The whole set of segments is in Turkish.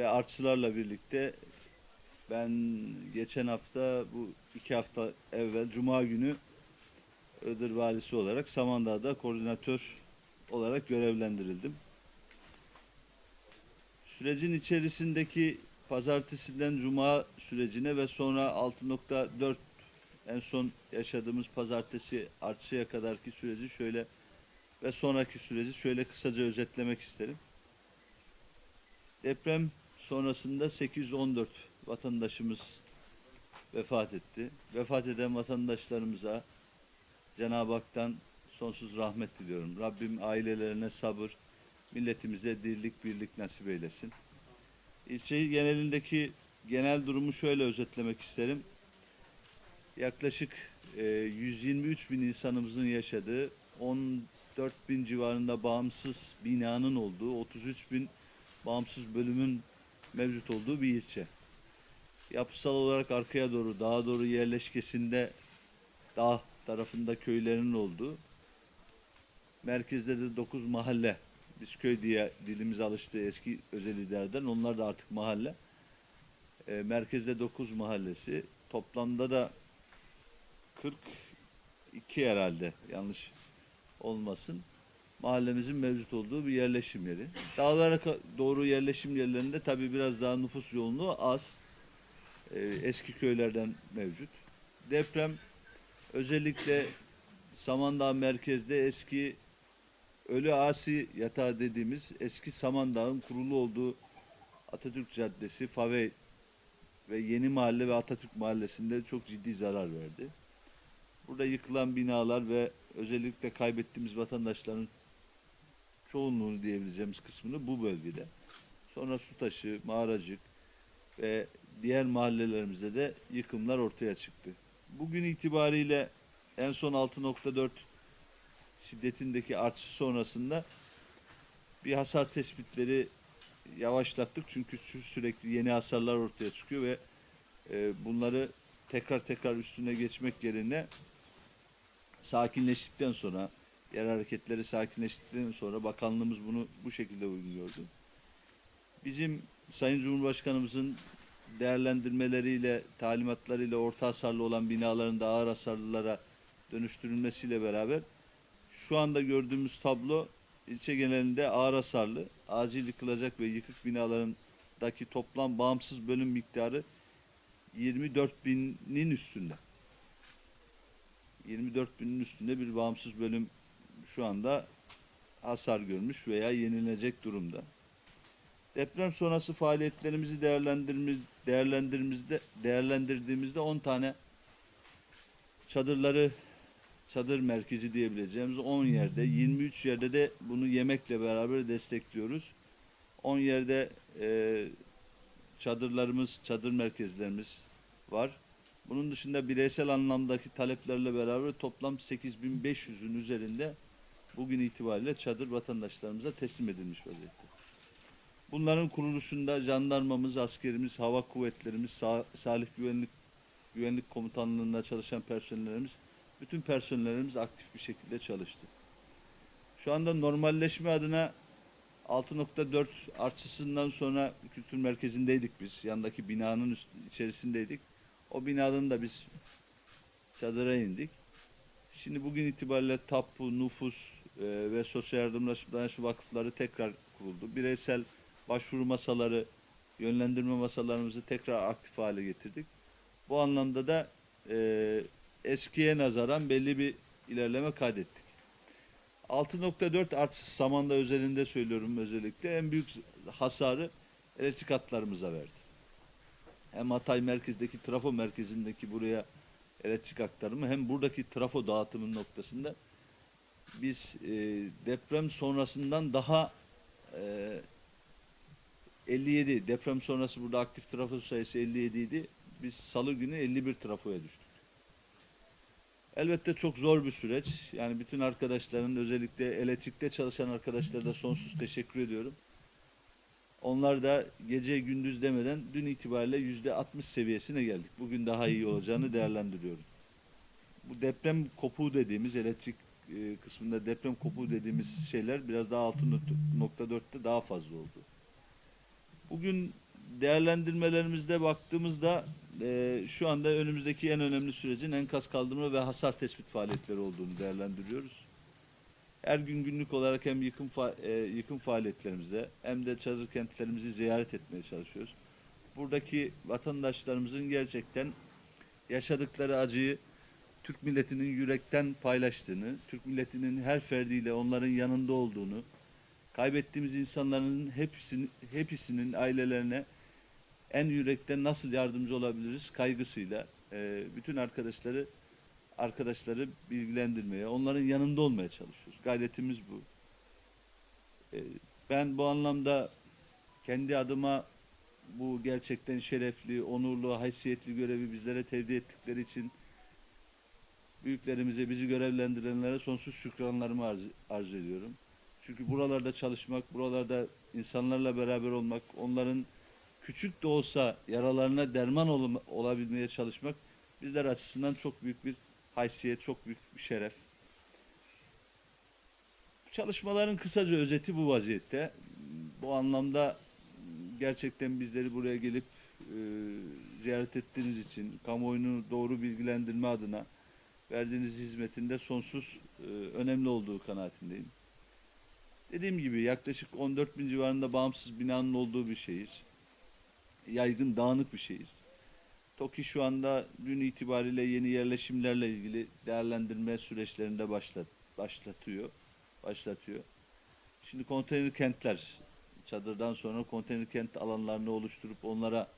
ve artçılarla birlikte ben geçen hafta bu iki hafta evvel Cuma günü Iğdır Valisi olarak Samandağ'da koordinatör olarak görevlendirildim. Sürecin içerisindeki pazartesiden cuma sürecine ve sonra 6.4 en son yaşadığımız pazartesi artışa kadarki süreci şöyle ve sonraki süreci şöyle kısaca özetlemek isterim. Deprem sonrasında 814 vatandaşımız vefat etti. Vefat eden vatandaşlarımıza Cenab-ı Hak'tan sonsuz rahmet diliyorum. Rabbim ailelerine sabır, milletimize dirlik birlik nasip eylesin. İlçe genelindeki genel durumu şöyle özetlemek isterim. Yaklaşık e, 123 bin insanımızın yaşadığı 14 bin civarında bağımsız binanın olduğu 33 bin bağımsız bölümün mevcut olduğu bir ilçe. Yapısal olarak arkaya doğru, dağa doğru yerleşkesinde dağ tarafında köylerin olduğu, merkezde de 9 mahalle, biz köy diye dilimiz alıştı eski özel idareden, onlar da artık mahalle. E, merkezde 9 mahallesi, toplamda da 42 herhalde yanlış olmasın. Mahallemizin mevcut olduğu bir yerleşim yeri. Dağlara doğru yerleşim yerlerinde tabii biraz daha nüfus yoğunluğu az. Ee, eski köylerden mevcut. Deprem özellikle Samandağ merkezde eski Ölü Asi yatağı dediğimiz eski Samandağ'ın kurulu olduğu Atatürk Caddesi, Favey ve Yeni Mahalle ve Atatürk Mahallesi'nde çok ciddi zarar verdi. Burada yıkılan binalar ve özellikle kaybettiğimiz vatandaşların çoğunluğunu diyebileceğimiz kısmını bu bölgede. Sonra Sutaşı, Mağaracık ve diğer mahallelerimizde de yıkımlar ortaya çıktı. Bugün itibariyle en son 6.4 şiddetindeki artış sonrasında bir hasar tespitleri yavaşlattık çünkü sü- sürekli yeni hasarlar ortaya çıkıyor ve e, bunları tekrar tekrar üstüne geçmek yerine sakinleştikten sonra yer hareketleri sakinleştikten sonra bakanlığımız bunu bu şekilde uyguluyordu. Bizim Sayın Cumhurbaşkanımızın değerlendirmeleriyle, talimatlarıyla orta hasarlı olan binaların da ağır hasarlılara dönüştürülmesiyle beraber şu anda gördüğümüz tablo ilçe genelinde ağır hasarlı, acil yıkılacak ve yıkık binalarındaki toplam bağımsız bölüm miktarı 24 binin üstünde. 24 binin üstünde bir bağımsız bölüm şu anda hasar görmüş veya yenilecek durumda. Deprem sonrası faaliyetlerimizi değerlendirdiğimiz, değerlendirdiğimizde, değerlendirdiğimizde 10 tane çadırları çadır merkezi diyebileceğimiz 10 yerde, 23 yerde de bunu yemekle beraber destekliyoruz. 10 yerde e, çadırlarımız, çadır merkezlerimiz var. Bunun dışında bireysel anlamdaki taleplerle beraber toplam 8500'ün üzerinde bugün itibariyle çadır vatandaşlarımıza teslim edilmiş vaziyette. Bunların kuruluşunda jandarmamız, askerimiz, hava kuvvetlerimiz, Sa- Salih Güvenlik Güvenlik Komutanlığı'nda çalışan personellerimiz, bütün personellerimiz aktif bir şekilde çalıştı. Şu anda normalleşme adına 6.4 artışından sonra kültür merkezindeydik biz. Yandaki binanın üst, içerisindeydik. O binadan da biz çadıra indik. Şimdi bugün itibariyle tapu, nüfus ve sosyal yardımlaşma vakıfları tekrar kuruldu. Bireysel başvuru masaları, yönlendirme masalarımızı tekrar aktif hale getirdik. Bu anlamda da e, eskiye nazaran belli bir ilerleme kaydettik. 6.4 artış Samanda özelinde söylüyorum özellikle en büyük hasarı elektrik hatlarımıza verdi. Hem Hatay merkezdeki trafo merkezindeki buraya elektrik aktarımı hem buradaki trafo dağıtımın noktasında biz e, deprem sonrasından daha e, 57 deprem sonrası burada aktif trafo sayısı 57 idi. Biz salı günü 51 trafoya düştük. Elbette çok zor bir süreç. Yani bütün arkadaşların özellikle elektrikte çalışan arkadaşlara da sonsuz teşekkür ediyorum. Onlar da gece gündüz demeden dün itibariyle yüzde 60 seviyesine geldik. Bugün daha iyi olacağını değerlendiriyorum. Bu deprem kopuğu dediğimiz elektrik e, kısmında deprem kopuğu dediğimiz şeyler biraz daha 6.4'te daha fazla oldu. Bugün değerlendirmelerimizde baktığımızda e, şu anda önümüzdeki en önemli sürecin enkaz kaldırma ve hasar tespit faaliyetleri olduğunu değerlendiriyoruz. Her gün günlük olarak hem yıkım fa- e, yıkım faaliyetlerimize hem de çadır kentlerimizi ziyaret etmeye çalışıyoruz. Buradaki vatandaşlarımızın gerçekten yaşadıkları acıyı Türk milletinin yürekten paylaştığını, Türk milletinin her ferdiyle onların yanında olduğunu, kaybettiğimiz insanların hepsinin, hepsinin ailelerine en yürekten nasıl yardımcı olabiliriz kaygısıyla e, bütün arkadaşları arkadaşları bilgilendirmeye, onların yanında olmaya çalışıyoruz. Gayretimiz bu. E, ben bu anlamda kendi adıma bu gerçekten şerefli, onurlu, haysiyetli görevi bizlere tevdi ettikleri için büyüklerimize, bizi görevlendirenlere sonsuz şükranlarımı arz, arz ediyorum. Çünkü buralarda çalışmak, buralarda insanlarla beraber olmak, onların küçük de olsa yaralarına derman ol- olabilmeye çalışmak bizler açısından çok büyük bir haysiyet, çok büyük bir şeref. Çalışmaların kısaca özeti bu vaziyette. Bu anlamda gerçekten bizleri buraya gelip e, ziyaret ettiğiniz için, kamuoyunu doğru bilgilendirme adına verdiğiniz hizmetinde sonsuz e, önemli olduğu kanaatindeyim. Dediğim gibi yaklaşık 14 bin civarında bağımsız binanın olduğu bir şehir. Yaygın, dağınık bir şehir. TOKİ şu anda dün itibariyle yeni yerleşimlerle ilgili değerlendirme süreçlerinde başlat, başlatıyor. Başlatıyor. Şimdi konteyner kentler, çadırdan sonra konteyner kent alanlarını oluşturup onlara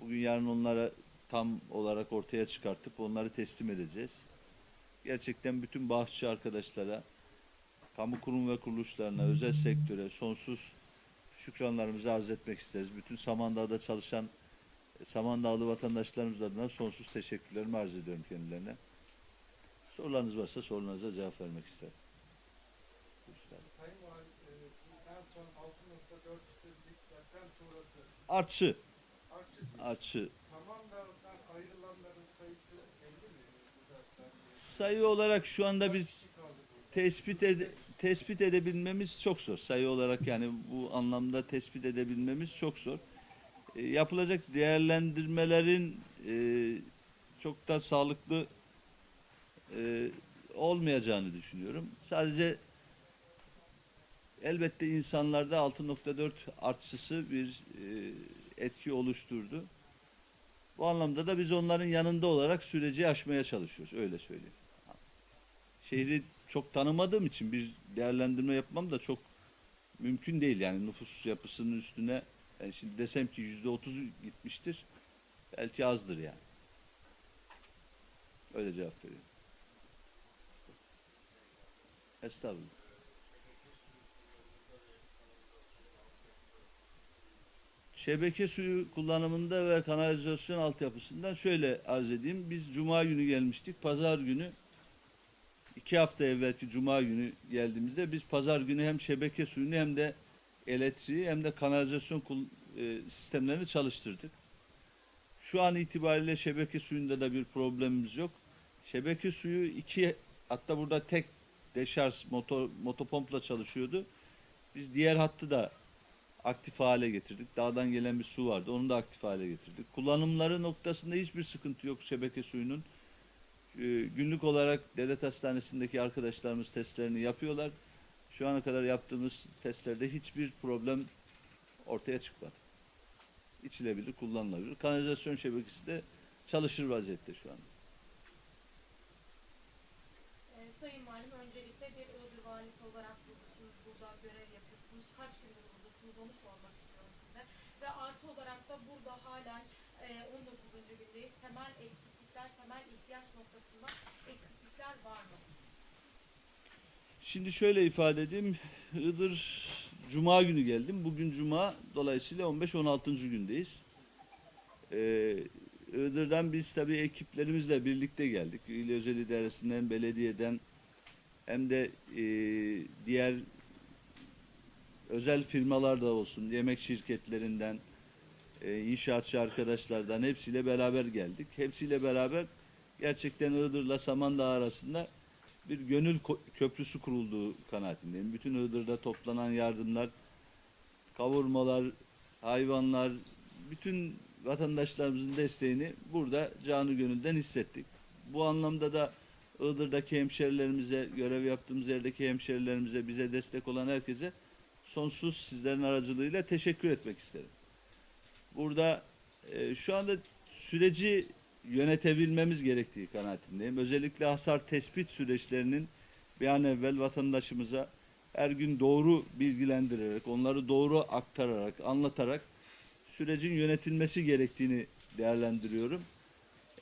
bugün yarın onlara tam olarak ortaya çıkartıp onları teslim edeceğiz. Gerçekten bütün bağışçı arkadaşlara, kamu kurum ve kuruluşlarına, özel sektöre sonsuz şükranlarımızı arz etmek isteriz. Bütün Samandağ'da çalışan e, Samandağlı vatandaşlarımız adına sonsuz teşekkürlerimi arz ediyorum kendilerine. Sorularınız varsa sorularınıza cevap vermek isterim. Buyurun. Sayın Valim, en son 6.4'lük deprem sonrası Artçı, artçı artçı. Samandağ'dan ayrılanların sayısı belli mi bu depremde? Sayı olarak şu anda burada? tespit ede- tespit edebilmemiz çok zor. Sayı olarak yani bu anlamda tespit edebilmemiz çok zor. E, yapılacak değerlendirmelerin e, çok da sağlıklı e, olmayacağını düşünüyorum. Sadece elbette insanlarda 6.4 artçısı bir e, etki oluşturdu. Bu anlamda da biz onların yanında olarak süreci aşmaya çalışıyoruz. Öyle söyleyeyim şehri çok tanımadığım için bir değerlendirme yapmam da çok mümkün değil yani nüfus yapısının üstüne yani şimdi desem ki yüzde otuz gitmiştir belki azdır yani. Öyle cevap veriyorum. Estağfurullah. Şebeke suyu kullanımında ve kanalizasyon altyapısından şöyle arz edeyim. Biz cuma günü gelmiştik. Pazar günü iki hafta evvelki cuma günü geldiğimizde biz pazar günü hem şebeke suyunu hem de elektriği hem de kanalizasyon e, sistemlerini çalıştırdık. Şu an itibariyle şebeke suyunda da bir problemimiz yok. Şebeke suyu iki hatta burada tek deşarj motor motopompla çalışıyordu. Biz diğer hattı da aktif hale getirdik. Dağdan gelen bir su vardı. Onu da aktif hale getirdik. Kullanımları noktasında hiçbir sıkıntı yok şebeke suyunun. Ee, günlük olarak devlet hastanesindeki arkadaşlarımız testlerini yapıyorlar. Şu ana kadar yaptığımız testlerde hiçbir problem ortaya çıkmadı. İçilebilir, kullanılabilir. Kanalizasyon şebekesi de çalışır vaziyette şu anda. Ee, Sayın Valim öncelikle bir Iğdır valisi olarak buradasınız, burada görev yapıyorsunuz. Kaç gündür buradasınız onu sormak istiyorum size. Ve artı olarak da burada halen e, 19. gündeyiz. Temel eksiklikler, temel ihtiyaç noktasında eksiklikler var mı? Şimdi şöyle ifade edeyim. Iğdır Cuma günü geldim. Bugün Cuma. Dolayısıyla 15-16. gündeyiz. Ee, Iğdır'dan biz tabii ekiplerimizle birlikte geldik. İl Özel İdaresi'nden, belediyeden hem de e, diğer özel firmalar da olsun, yemek şirketlerinden, e, inşaatçı arkadaşlardan hepsiyle beraber geldik. Hepsiyle beraber gerçekten Iğdır'la Samandağ arasında bir gönül köprüsü kurulduğu kanaatindeyim. Bütün Iğdır'da toplanan yardımlar, kavurmalar, hayvanlar, bütün vatandaşlarımızın desteğini burada canı gönülden hissettik. Bu anlamda da Iğdır'daki hemşerilerimize, görev yaptığımız yerdeki hemşerilerimize, bize destek olan herkese sonsuz sizlerin aracılığıyla teşekkür etmek isterim. Burada e, şu anda süreci yönetebilmemiz gerektiği kanaatindeyim. Özellikle hasar tespit süreçlerinin bir an evvel vatandaşımıza her gün doğru bilgilendirerek, onları doğru aktararak, anlatarak sürecin yönetilmesi gerektiğini değerlendiriyorum.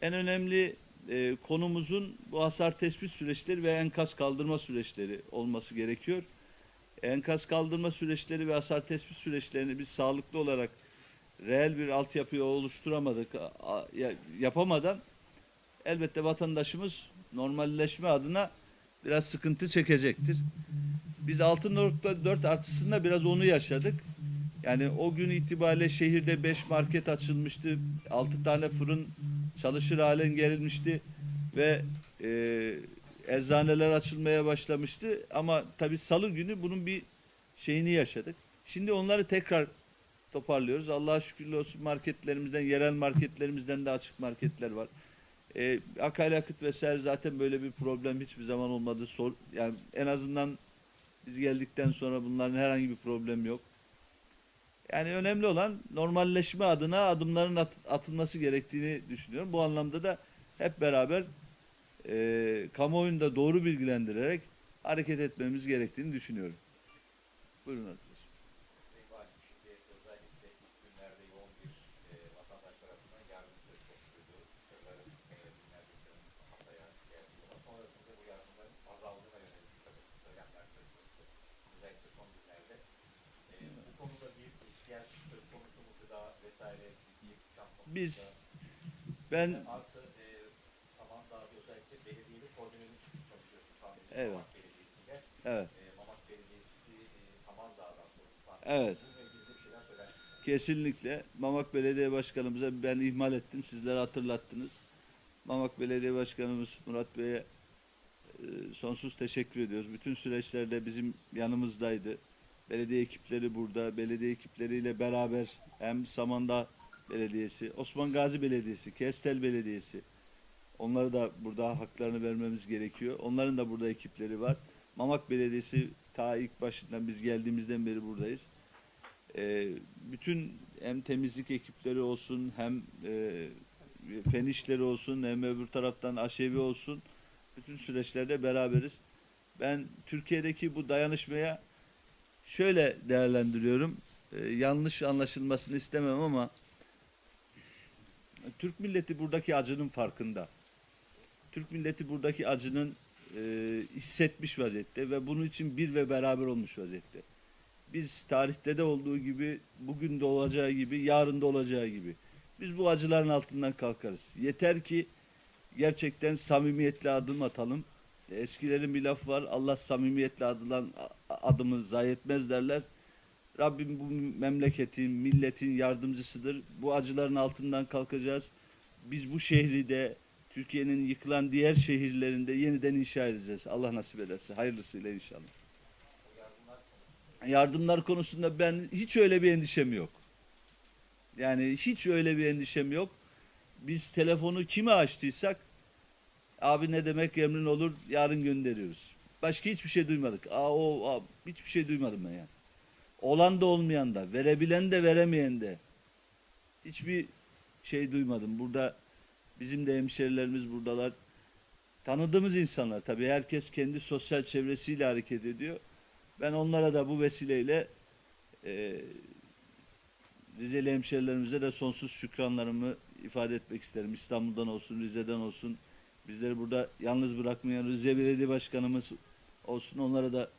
En önemli e, konumuzun bu hasar tespit süreçleri ve enkaz kaldırma süreçleri olması gerekiyor. Enkaz kaldırma süreçleri ve hasar tespit süreçlerini biz sağlıklı olarak reel bir altyapıyı oluşturamadık, yapamadan elbette vatandaşımız normalleşme adına biraz sıkıntı çekecektir. Biz 6.4 artısında biraz onu yaşadık. Yani o gün itibariyle şehirde 5 market açılmıştı. 6 tane fırın çalışır hale gelinmişti ve e, eczaneler açılmaya başlamıştı. Ama tabii salı günü bunun bir şeyini yaşadık. Şimdi onları tekrar toparlıyoruz. Allah'a şükürler olsun marketlerimizden, yerel marketlerimizden de açık marketler var. E, akaryakıt vesaire zaten böyle bir problem hiçbir zaman olmadı. Sor, yani en azından biz geldikten sonra bunların herhangi bir problem yok. Yani önemli olan normalleşme adına adımların at- atılması gerektiğini düşünüyorum. Bu anlamda da hep beraber e, kamuoyunu da doğru bilgilendirerek hareket etmemiz gerektiğini düşünüyorum. Buyurun arkadaşlar. Sayın Valim, şimdi özellikle ilk günlerde yoğun bir e, vatandaş tarafından yardım söz konusuydu. Sırların e, binlercelerin hataya geldiği ama sonrasında bu yardımların azaldığına yönelik bir takım söylemler söz konusu. Özellikle son günlerde. E, bu konuda bir ihtiyaç söz konusu mu gıda vesaire bir ikram konusunda? Biz- Ben Artı e, Samandağ'da özellikle belediyenin koordineli çalışıyorsun tahmin ediyorum. Evet. Mamak Belediyesi'yle. evet E, e. Evet. Kesinlikle. Mamak Belediye Başkanımıza ben ihmal ettim. Sizler hatırlattınız. Mamak Belediye Başkanımız Murat Bey'e e, sonsuz teşekkür ediyoruz. Bütün süreçlerde bizim yanımızdaydı. Belediye ekipleri burada. Belediye ekipleriyle beraber hem Samandağ Belediyesi, Osman Gazi Belediyesi, Kestel Belediyesi. Onları da burada haklarını vermemiz gerekiyor. Onların da burada ekipleri var. Mamak Belediyesi ta ilk başından biz geldiğimizden beri buradayız. Ee, bütün hem temizlik ekipleri olsun hem e, fen işleri olsun hem öbür taraftan aşevi olsun bütün süreçlerde beraberiz. Ben Türkiye'deki bu dayanışmaya şöyle değerlendiriyorum. Ee, yanlış anlaşılmasını istemem ama Türk milleti buradaki acının farkında. Türk milleti buradaki acının e, hissetmiş vaziyette ve bunun için bir ve beraber olmuş vaziyette biz tarihte de olduğu gibi, bugün de olacağı gibi, yarın da olacağı gibi. Biz bu acıların altından kalkarız. Yeter ki gerçekten samimiyetle adım atalım. Eskilerin bir laf var. Allah samimiyetle adılan adımı zayi etmez derler. Rabbim bu memleketin, milletin yardımcısıdır. Bu acıların altından kalkacağız. Biz bu şehri de Türkiye'nin yıkılan diğer şehirlerinde yeniden inşa edeceğiz. Allah nasip ederse. Hayırlısıyla inşallah. Yardımlar konusunda ben hiç öyle bir endişem yok. Yani hiç öyle bir endişem yok. Biz telefonu kime açtıysak abi ne demek emrin olur yarın gönderiyoruz. Başka hiçbir şey duymadık. Aa, o, aa, hiçbir şey duymadım ben yani. Olan da olmayan da, verebilen de veremeyen de. Hiçbir şey duymadım. Burada bizim de hemşerilerimiz buradalar. Tanıdığımız insanlar tabii herkes kendi sosyal çevresiyle hareket ediyor. Ben onlara da bu vesileyle e, Rizeli hemşerilerimize de sonsuz şükranlarımı ifade etmek isterim. İstanbul'dan olsun, Rize'den olsun. Bizleri burada yalnız bırakmayan Rize Belediye Başkanımız olsun. Onlara da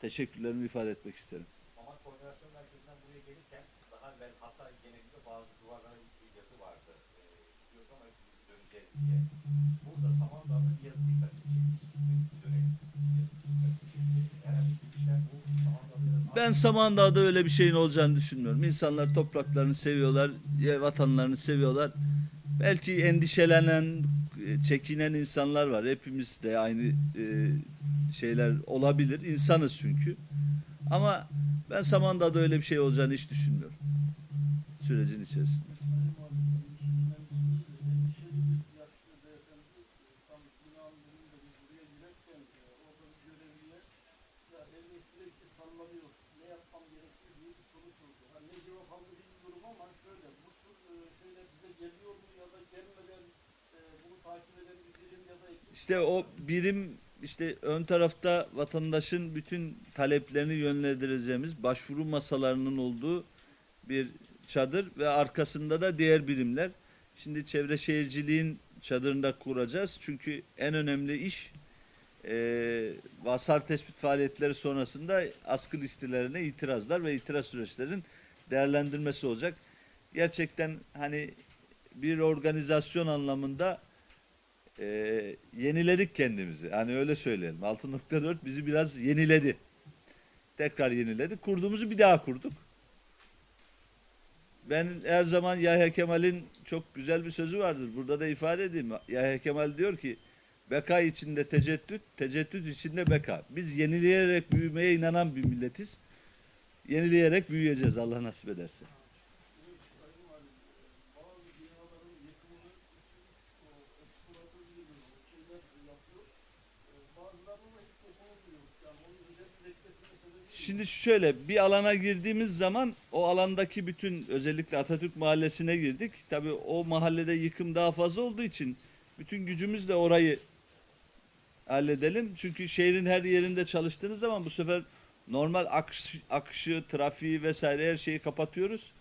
teşekkürlerimi ifade etmek isterim. Mamak Koordinasyon Merkezi'nden buraya gelirken daha evvel Hatay genelinde bazı duvarlara bir yazı vardı. Ee, diyoruz ama biz döneceğiz diye. Burada Samandağ'da bir çekti. Herhangi Ben Samandağ'da öyle bir şeyin olacağını düşünmüyorum. İnsanlar topraklarını seviyorlar, e, vatanlarını seviyorlar. Belki endişelenen, e, çekinen insanlar var. Hepimiz de aynı e, şeyler olabilir. İnsanız çünkü. Ama ben Samandağ'da öyle bir şey olacağını hiç düşünmüyorum. sürecin içerisinde. Sayın Valim, içinden endişeli bir yaşlı beyefendi e, tam binanın önünde biz buraya girerken e, orada bir görevliye ya elim sürekli sallanıyor, ne yapmam gerekiyor diye bir soru sordu. Ha, ne cevap aldı bilmiyorum ama şöyle, bu tür e, şeyler bize geliyor mu ya da gelmeden e, bunu takip eden bir birim ya da ekip İşte o birim işte ön tarafta vatandaşın bütün taleplerini yönlendireceğimiz başvuru masalarının olduğu bir çadır ve arkasında da diğer birimler. Şimdi çevre şehirciliğin çadırında kuracağız. Çünkü en önemli iş e, hasar tespit faaliyetleri sonrasında askı listelerine itirazlar ve itiraz süreçlerin değerlendirmesi olacak. Gerçekten hani bir organizasyon anlamında e, yeniledik kendimizi. Hani öyle söyleyelim. 6.4 bizi biraz yeniledi. Tekrar yeniledi. Kurduğumuzu bir daha kurduk. Ben her zaman Yahya Kemal'in çok güzel bir sözü vardır. Burada da ifade edeyim. Yahya Kemal diyor ki beka içinde teceddüt, teceddüt içinde beka. Biz yenileyerek büyümeye inanan bir milletiz. Yenileyerek büyüyeceğiz Allah nasip ederse. Şimdi şöyle bir alana girdiğimiz zaman o alandaki bütün özellikle Atatürk Mahallesi'ne girdik. Tabii o mahallede yıkım daha fazla olduğu için bütün gücümüzle orayı halledelim. Çünkü şehrin her yerinde çalıştığınız zaman bu sefer normal akış, akışı, trafiği vesaire her şeyi kapatıyoruz.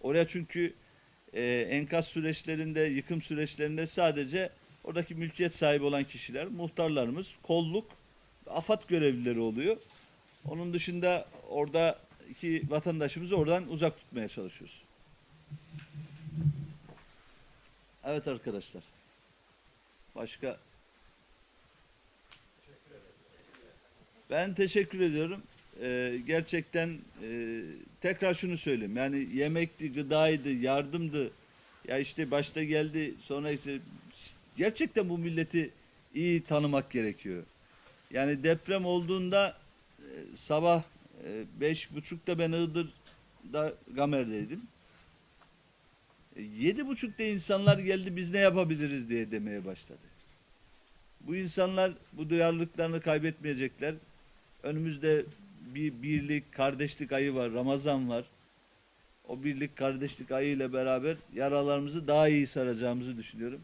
Oraya çünkü e, enkaz süreçlerinde, yıkım süreçlerinde sadece oradaki mülkiyet sahibi olan kişiler, muhtarlarımız, kolluk, AFAD görevlileri oluyor. Onun dışında orada iki vatandaşımızı oradan uzak tutmaya çalışıyoruz. Evet arkadaşlar. Başka? Ben teşekkür ediyorum. Ee, gerçekten e, tekrar şunu söyleyeyim. Yani yemekti, gıdaydı, yardımdı. Ya işte başta geldi sonra işte gerçekten bu milleti iyi tanımak gerekiyor. Yani deprem olduğunda e, sabah e, beş buçukta ben Iğdır'da Gamer'deydim. E, Yedi buçukta insanlar geldi biz ne yapabiliriz diye demeye başladı. Bu insanlar bu duyarlılıklarını kaybetmeyecekler. Önümüzde bir birlik, kardeşlik ayı var, Ramazan var. O birlik, kardeşlik ayı ile beraber yaralarımızı daha iyi saracağımızı düşünüyorum.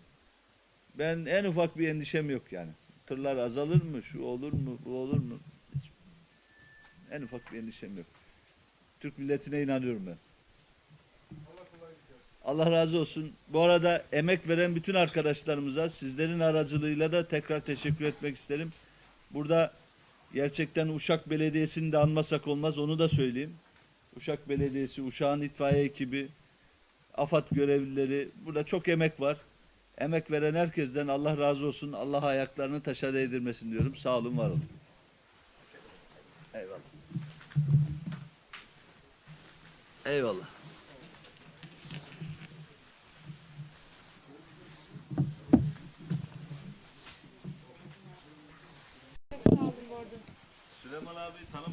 Ben en ufak bir endişem yok yani. Tırlar azalır mı, şu olur mu, bu olur mu? Hiç, en ufak bir endişem yok. Türk milletine inanıyorum ben. Allah razı olsun. Bu arada emek veren bütün arkadaşlarımıza sizlerin aracılığıyla da tekrar teşekkür etmek isterim. Burada gerçekten Uşak Belediyesi'ni de anmasak olmaz onu da söyleyeyim. Uşak Belediyesi, Uşak'ın itfaiye ekibi, AFAD görevlileri burada çok emek var. Emek veren herkesten Allah razı olsun. Allah ayaklarını taşa değdirmesin diyorum. Sağ olun, var olun. Eyvallah. Eyvallah. Çok sağ olun bu arada. Süleyman abi tanım